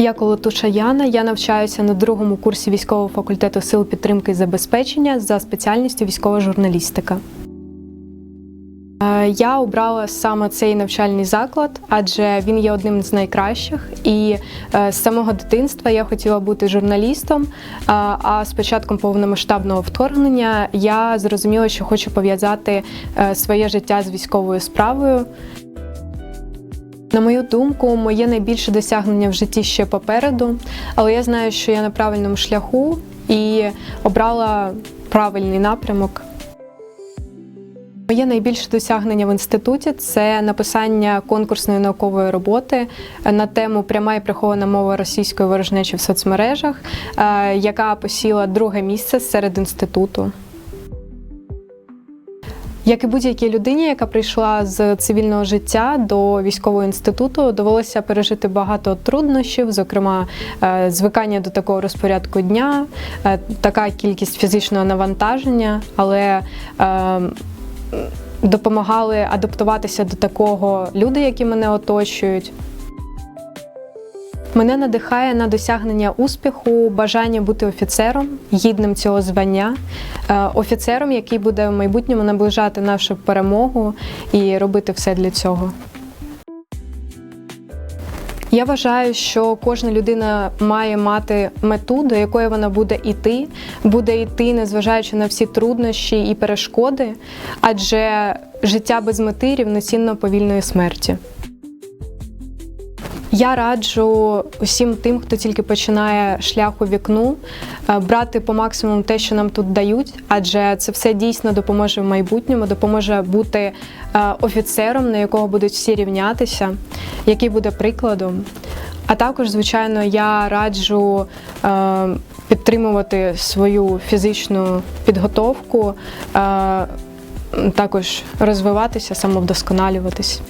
Я Колотуша Яна. Я навчаюся на другому курсі військового факультету сил підтримки і забезпечення за спеціальністю військова журналістика. Е, Я обрала саме цей навчальний заклад, адже він є одним з найкращих. І е, з самого дитинства я хотіла бути журналістом. А- А з початком повномасштабного вторгнення я зрозуміла, що хочу пов'язати е, своє життя з військовою справою. На мою думку, моє найбільше досягнення в житті ще попереду, але я знаю, що я на правильному шляху і обрала правильний напрямок. Моє найбільше досягнення в інституті це написання конкурсної наукової роботи на тему пряма і прихована мова російської ворожнечі в соцмережах, е, яка посіла друге місце серед інституту. Як і будь-якій людині, яка прийшла з цивільного життя до військового інституту, довелося пережити багато труднощів, зокрема, е, звикання до такого розпорядку дня, е, така кількість фізичного навантаження, але е, допомагали адаптуватися до такого люди, які мене оточують. Мене надихає на досягнення успіху, бажання бути офіцером, гідним цього звання, е, офіцером, який буде в майбутньому наближати нашу перемогу і робити все для цього. Я вважаю, що кожна людина має мати мету, до якої вона буде йти, буде йти, незважаючи на всі труднощі і перешкоди, адже життя без мети рівноцінно повільної смерті. Я раджу усім тим, хто тільки починає шлях у вікну, е, брати по максимуму те, що нам тут дають, адже це все дійсно допоможе в майбутньому, допоможе бути е, офіцером, на якого будуть всі рівнятися, який буде прикладом. А також, звичайно, я раджу е, підтримувати свою фізичну підготовку, також розвиватися, самовдосконалюватись.